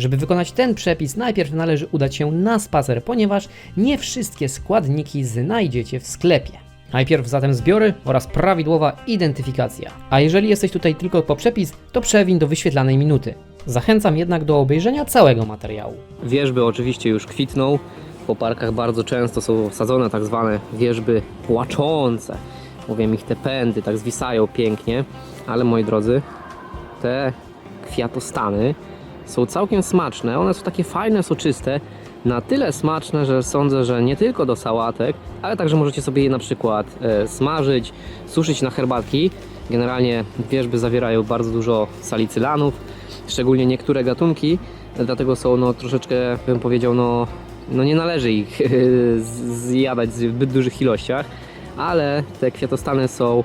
Żeby wykonać ten przepis, najpierw należy udać się na spacer, ponieważ nie wszystkie składniki znajdziecie w sklepie. Najpierw zatem zbiory oraz prawidłowa identyfikacja. A jeżeli jesteś tutaj tylko po przepis, to przewin do wyświetlanej minuty. Zachęcam jednak do obejrzenia całego materiału. Wierzby oczywiście już kwitną. Po parkach bardzo często są sadzone tak zwane wierzby płaczące. Mówię ich te pędy, tak zwisają pięknie. Ale moi drodzy, te kwiatostany są całkiem smaczne. One są takie fajne, soczyste. Na tyle smaczne, że sądzę, że nie tylko do sałatek, ale także możecie sobie je na przykład e, smażyć, suszyć na herbatki. Generalnie wierzby zawierają bardzo dużo salicylanów, szczególnie niektóre gatunki, dlatego są no, troszeczkę, bym powiedział, no, no nie należy ich z- zjadać w zbyt dużych ilościach, ale te kwiatostany są e,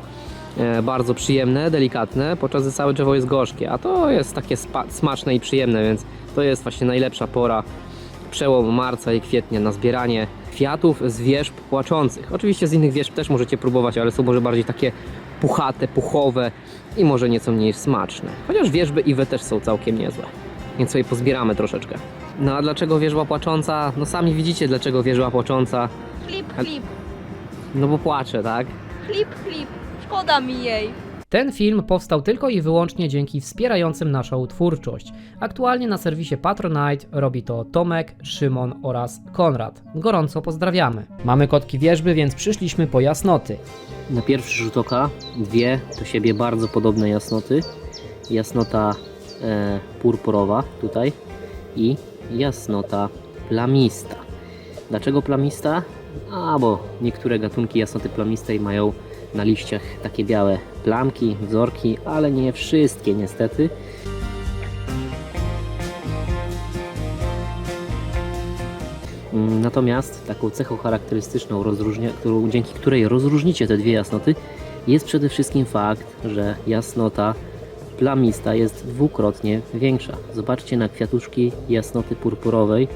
bardzo przyjemne, delikatne, podczas gdy całe drzewo jest gorzkie, a to jest takie smaczne i przyjemne, więc to jest właśnie najlepsza pora przełom marca i kwietnia na zbieranie kwiatów z wierzb płaczących. Oczywiście z innych wierzb też możecie próbować, ale są może bardziej takie puchate, puchowe i może nieco mniej smaczne. Chociaż wierzby iwe też są całkiem niezłe. Więc sobie pozbieramy troszeczkę. No a dlaczego wierzba płacząca? No sami widzicie dlaczego wierzba płacząca. Flip, flip, No bo płacze, tak? flip, flip. Szkoda mi jej. Ten film powstał tylko i wyłącznie dzięki wspierającym naszą twórczość. Aktualnie na serwisie Patronite robi to Tomek, Szymon oraz Konrad. Gorąco pozdrawiamy. Mamy kotki wierzby, więc przyszliśmy po jasnoty. Na pierwszy rzut oka dwie do siebie bardzo podobne jasnoty. Jasnota e, purpurowa tutaj i jasnota plamista. Dlaczego plamista? A, bo niektóre gatunki jasnoty plamistej mają na liściach takie białe plamki, wzorki, ale nie wszystkie niestety. Mm, Natomiast taką cechą charakterystyczną, którą, dzięki której rozróżnicie te dwie jasnoty, jest przede wszystkim fakt, że jasnota plamista jest dwukrotnie większa. Zobaczcie na kwiatuszki jasnoty purpurowej,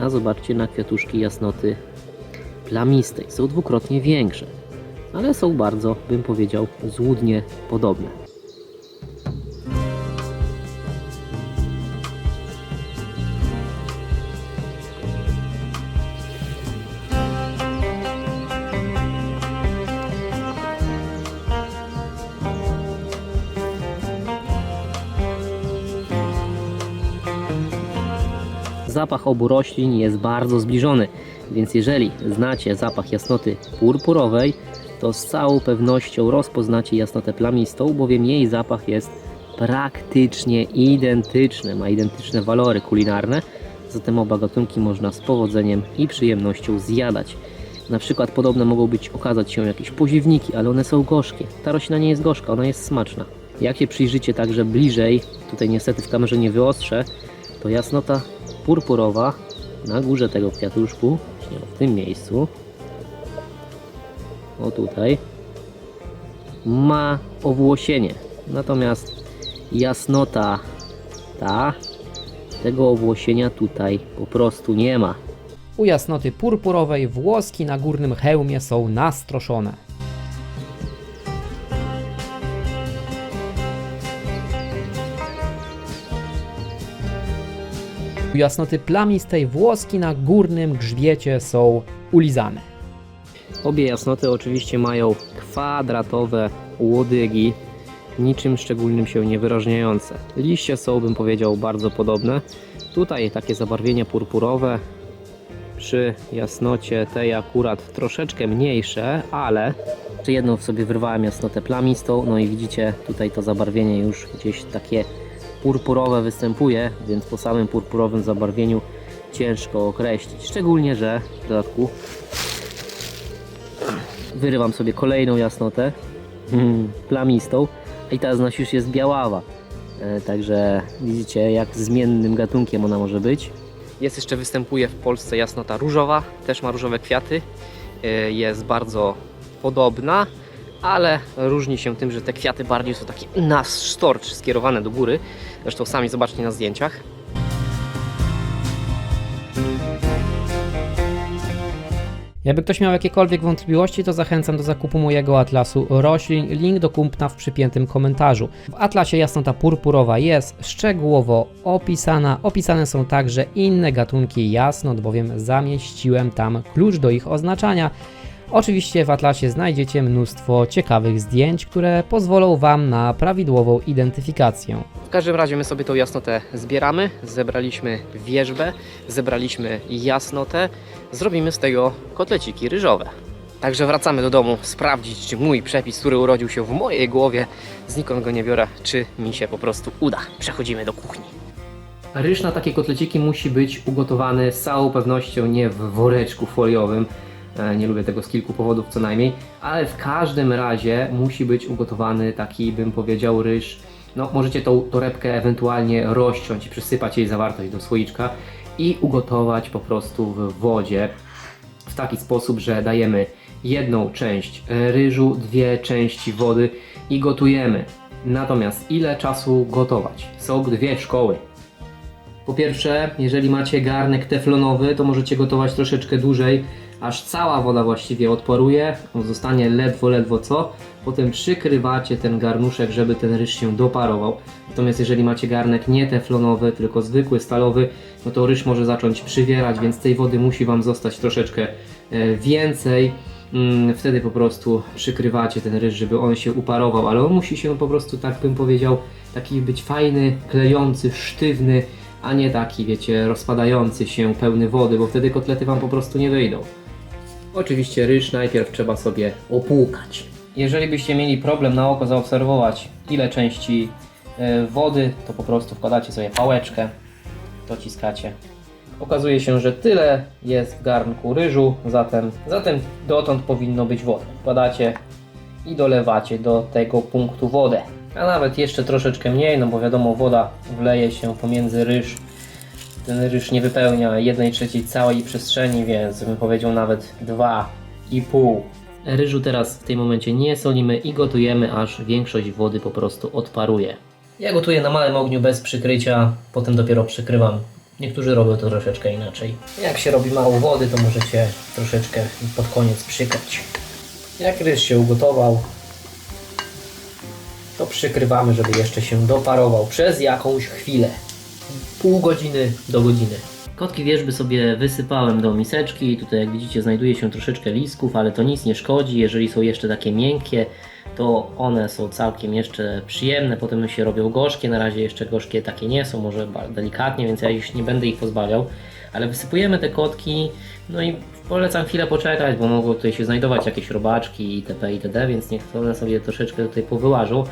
a zobaczcie na kwiatuszki jasnoty plamistej. Są dwukrotnie większe, ale są bardzo, bym powiedział, złudnie podobne. Zapach obu roślin jest bardzo zbliżony, więc jeżeli znacie zapach jasnoty purpurowej, to z całą pewnością rozpoznacie jasnotę plamistą, bowiem jej zapach jest praktycznie identyczny, ma identyczne walory kulinarne, zatem oba gatunki można z powodzeniem i przyjemnością zjadać. Na przykład podobne mogą być okazać się jakieś poziwniki, ale one są gorzkie. Ta roślina nie jest gorzka, ona jest smaczna. Jak się przyjrzycie także bliżej, tutaj niestety w kamerze nie wyostrzę, to jasnota purpurowa na górze tego kwiatuszku, w tym miejscu, o tutaj, ma owłosienie. Natomiast jasnota ta, tego owłosienia tutaj po prostu nie ma. U jasnoty purpurowej włoski na górnym hełmie są nastroszone. U jasnoty plamistej włoski na górnym grzbiecie są ulizane. Obie jasnoty oczywiście mają kwadratowe łodygi, niczym szczególnym się nie wyróżniające. Liście są, bym powiedział, bardzo podobne. Tutaj takie zabarwienie purpurowe, przy jasnocie tej akurat troszeczkę mniejsze, ale jeszcze jedną sobie wyrwałem jasnotę plamistą, no i widzicie tutaj to zabarwienie już gdzieś takie purpurowe występuje, więc po samym purpurowym zabarwieniu ciężko określić. Szczególnie, że w dodatku wyrywam sobie kolejną jasnotę mm, plamistą i ta z nas już jest biaława. E, Także widzicie jak zmiennym gatunkiem ona może być. Jest jeszcze występuje w Polsce jasnota różowa, też ma różowe kwiaty. E, Jest bardzo podobna, ale różni się tym, że te kwiaty bardziej są takie na sztorcz skierowane do góry. Zresztą sami zobaczcie na zdjęciach. Jakby ktoś miał jakiekolwiek wątpliwości, to zachęcam do zakupu mojego atlasu roślin. Link do kupna w przypiętym komentarzu. W atlasie jasnota purpurowa jest szczegółowo opisana. Opisane są także inne gatunki jasnot, bowiem zamieściłem tam klucz do ich oznaczania. Oczywiście w atlasie znajdziecie mnóstwo ciekawych zdjęć, które pozwolą Wam na prawidłową identyfikację. W każdym razie my sobie tą jasnotę zbieramy, zebraliśmy wierzbę, zebraliśmy jasnotę, zrobimy z tego kotleciki ryżowe. Także wracamy do domu sprawdzić, czy mój przepis, który urodził się w mojej głowie, znikąd go nie biorę, czy mi się po prostu uda. Przechodzimy do kuchni. Ryż na takie kotleciki musi być ugotowany z całą pewnością nie w woreczku foliowym. E, Nie lubię tego z kilku powodów co najmniej, ale w każdym razie musi być ugotowany taki, bym powiedział, ryż. No, możecie tą torebkę ewentualnie rozciąć i przysypać jej zawartość do słoiczka i ugotować po prostu w wodzie w taki sposób, że dajemy jedną część ryżu, dwie części wody i gotujemy. Natomiast ile czasu gotować? Są dwie szkoły. Po pierwsze, jeżeli macie garnek teflonowy, to możecie gotować troszeczkę dłużej, aż cała woda właściwie odparuje, on zostanie ledwo, ledwo co. Potem przykrywacie ten garnuszek, żeby ten ryż się doparował. Natomiast jeżeli macie garnek nie teflonowy, tylko zwykły, stalowy, no to ryż może zacząć przywierać, więc tej wody musi Wam zostać troszeczkę e, więcej. Mm, Wtedy po prostu przykrywacie ten ryż, żeby on się uparował, ale on musi się po prostu, tak bym powiedział, taki być fajny, klejący, sztywny, a nie taki, wiecie, rozpadający się, pełny wody, bo wtedy kotlety Wam po prostu nie wyjdą. Oczywiście ryż najpierw trzeba sobie opłukać. Jeżeli byście mieli problem na oko zaobserwować ile części e, wody, to po prostu wkładacie sobie pałeczkę, dociskacie. Okazuje się, że tyle jest w garnku ryżu, zatem, zatem dotąd powinno być woda. Wkładacie i dolewacie do tego punktu wodę. A nawet jeszcze troszeczkę mniej, no bo wiadomo, woda wleje się pomiędzy ryż. Ten ryż nie wypełnia 1 trzeciej całej przestrzeni, więc bym powiedział nawet 2,5. Ryżu teraz w tym momencie nie solimy i gotujemy, aż większość wody po prostu odparuje. Ja gotuję na małym ogniu bez przykrycia, potem dopiero przykrywam. Niektórzy robią to troszeczkę inaczej. Jak się robi mało wody, to możecie troszeczkę pod koniec przykryć. Jak ryż się ugotował, to przykrywamy, żeby jeszcze się doparował przez jakąś chwilę. Pół godziny do godziny. Kotki wierzby sobie wysypałem do miseczki. Tutaj jak widzicie znajduje się troszeczkę listków, ale to nic nie szkodzi. Jeżeli są jeszcze takie miękkie, to one są całkiem jeszcze przyjemne. Potem się robią gorzkie. Na razie jeszcze gorzkie takie nie są, może delikatnie, więc ja już nie będę ich pozbawiał. Ale wysypujemy te kotki, no i polecam chwilę poczekać, bo mogą tutaj się znajdować jakieś robaczki itp. itd., więc niech one sobie troszeczkę tutaj powyłażą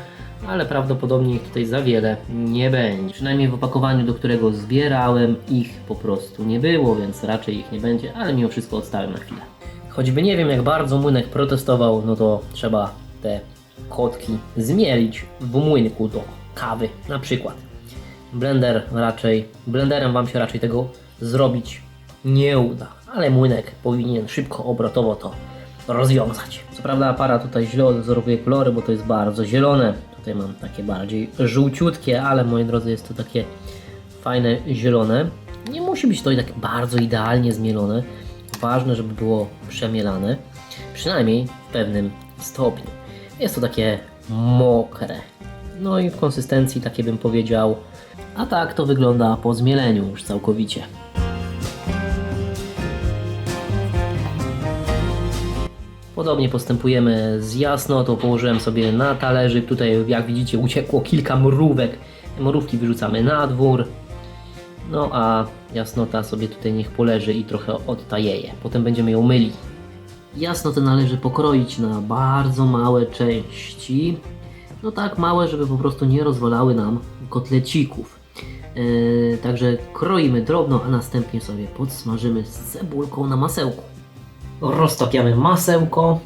ale prawdopodobnie ich tutaj za wiele nie będzie. Przynajmniej w opakowaniu, do którego zbierałem, ich po prostu nie było, więc raczej ich nie będzie, ale mimo wszystko odstałem na chwilę. Choćby nie wiem jak bardzo młynek protestował, no to trzeba te kotki zmielić w młynku do kawy na przykład. Blender raczej, blenderem Wam się raczej tego zrobić nie uda, ale młynek powinien szybko obrotowo to rozwiązać. Co prawda aparat tutaj źle odwzorowuje kolory, bo to jest bardzo zielone. Tutaj mam takie bardziej żółciutkie, ale moi drodzy jest to takie fajne zielone. Nie musi być to tak bardzo idealnie zmielone. Ważne, żeby było przemielane, przynajmniej w pewnym stopniu. Jest to takie mokre. No i w konsystencji takie bym powiedział. A tak to wygląda po zmieleniu już całkowicie. Podobnie postępujemy z jasnotą, położyłem sobie na talerzyk, tutaj jak widzicie uciekło kilka mrówek, mrówki wyrzucamy na dwór, no a jasnota sobie tutaj niech poleży i trochę odtajeje, potem będziemy ją myli. Jasnotę należy pokroić na bardzo małe części, no tak małe, żeby po prostu nie rozwalały nam kotlecików. Yy, także kroimy drobno, a następnie sobie podsmażymy z cebulką na masełku. Roztapiamy masełko.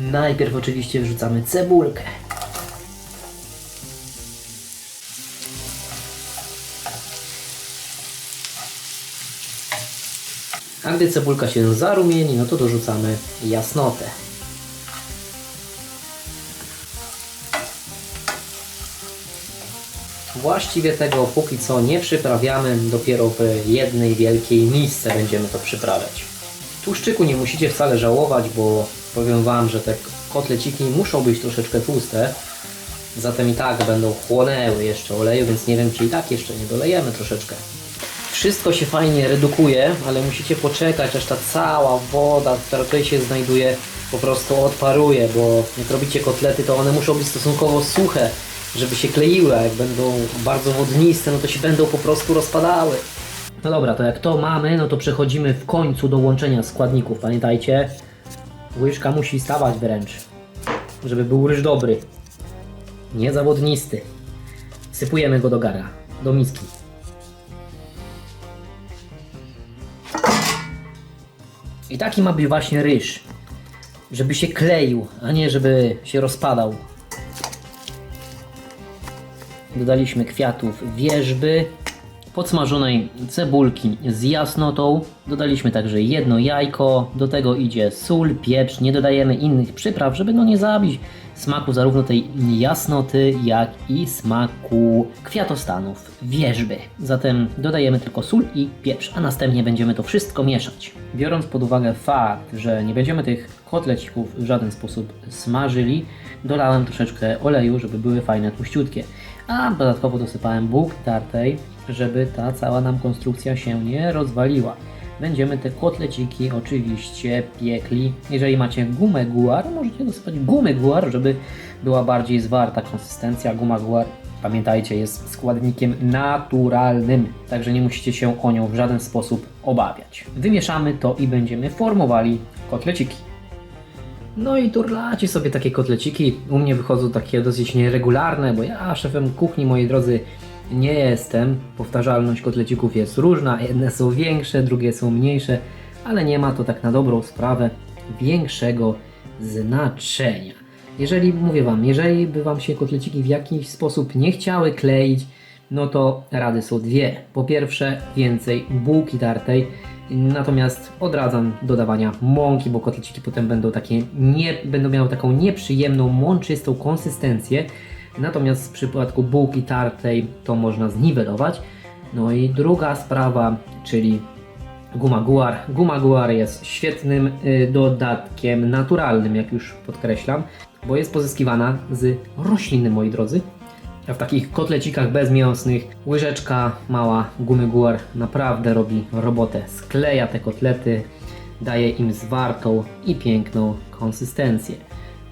Najpierw oczywiście wrzucamy cebulkę. A gdy cebulka się zarumieni, no to dorzucamy jasnotę. Właściwie tego póki co nie przyprawiamy, dopiero w jednej wielkiej misce będziemy to przyprawiać. Tłuszczyku nie musicie wcale żałować, bo powiem Wam, że te kotleciki muszą być troszeczkę tłuste, zatem i tak będą chłonęły jeszcze oleju, więc nie wiem, czy i tak jeszcze nie dolejemy troszeczkę. Wszystko się fajnie redukuje, ale musicie poczekać, aż ta cała woda, która tutaj się znajduje, po prostu odparuje, bo jak robicie kotlety, to one muszą być stosunkowo suche, żeby się kleiły, a jak będą bardzo wodniste, no to się będą po prostu rozpadały. No dobra, to jak to mamy, no to przechodzimy w końcu do łączenia składników. Pamiętajcie, łyżka musi stawać wręcz, żeby był ryż dobry, nie zawodnisty. Sypujemy go do gara, do miski. I taki ma być właśnie ryż. Żeby się kleił, a nie żeby się rozpadał. Dodaliśmy kwiatów wierzby, podsmażonej cebulki z jasnotą. Dodaliśmy także jedno jajko. Do tego idzie sól, pieprz. Nie dodajemy innych przypraw, żeby no nie zabić smaku zarówno tej jasnoty, jak i smaku kwiatostanów wierzby. Zatem dodajemy tylko sól i pieprz, a następnie będziemy to wszystko mieszać. Biorąc pod uwagę fakt, że nie będziemy tych kotlecików w żaden sposób smażyli, dolałem troszeczkę oleju, żeby były fajne, tłuściutkie. A dodatkowo dosypałem bułki tartej, żeby ta cała nam konstrukcja się nie rozwaliła. Będziemy te kotleciki oczywiście piekli. Jeżeli macie gumę guar, możecie dosypać gumy guar, żeby była bardziej zwarta konsystencja. Guma guar, pamiętajcie, jest składnikiem naturalnym, także nie musicie się o nią w żaden sposób obawiać. Wymieszamy to i będziemy formowali kotleciki. No i turlacie sobie takie kotleciki. U mnie wychodzą takie dosyć nieregularne, bo ja szefem kuchni, moi drodzy, nie jestem. Powtarzalność kotlecików jest różna. Jedne są większe, drugie są mniejsze, ale nie ma to tak na dobrą sprawę większego znaczenia. Jeżeli, mówię Wam, jeżeli by Wam się kotleciki w jakiś sposób nie chciały kleić, no to rady są dwie. Po pierwsze, więcej bułki tartej, natomiast odradzam dodawania mąki, bo kotleciki potem będą takie nie, będą miały taką nieprzyjemną, mączystą konsystencję. Natomiast w przypadku bułki tartej to można zniwelować. No i druga sprawa, czyli Guma Guar. Guma Guar jest świetnym y, dodatkiem naturalnym, jak już podkreślam, bo jest pozyskiwana z rośliny, moi drodzy. W takich kotlecikach bezmięsnych łyżeczka mała gumy Guar naprawdę robi robotę. Skleja te kotlety, daje im zwartą i piękną konsystencję.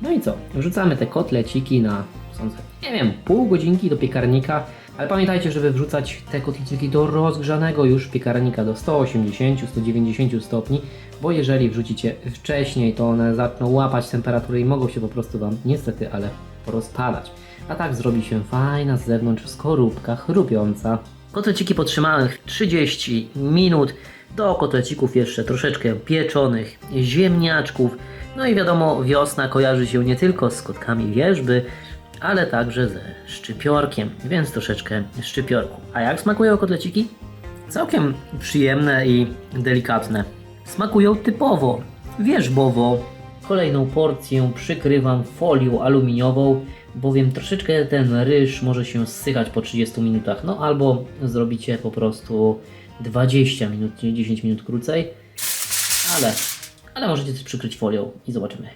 No i co? Wrzucamy te kotleciki na, sądzę, nie wiem, pół godzinki do piekarnika. Ale pamiętajcie, żeby wrzucać te kotleciki do rozgrzanego już piekarnika do 180-190 stopni, bo jeżeli wrzucicie wcześniej, to one zaczną łapać temperaturę i mogą się po prostu Wam niestety, ale porozpadać. A tak zrobi się fajna z zewnątrz skorupka chrupiąca. Kotleciki potrzymałem 30 minut. Do kotlecików jeszcze troszeczkę pieczonych ziemniaczków. No i wiadomo, wiosna kojarzy się nie tylko z kotkami wierzby, ale także ze szczypiorkiem, więc troszeczkę szczypiorku. A jak smakują kotleciki? Całkiem przyjemne i delikatne. Smakują typowo, wierzbowo. Kolejną porcję przykrywam folią aluminiową, bowiem troszeczkę ten ryż może się zsychać po 30 minutach. No albo zrobicie po prostu 20 minut, nie 10 minut krócej, ale, ale możecie też przykryć folią i zobaczymy.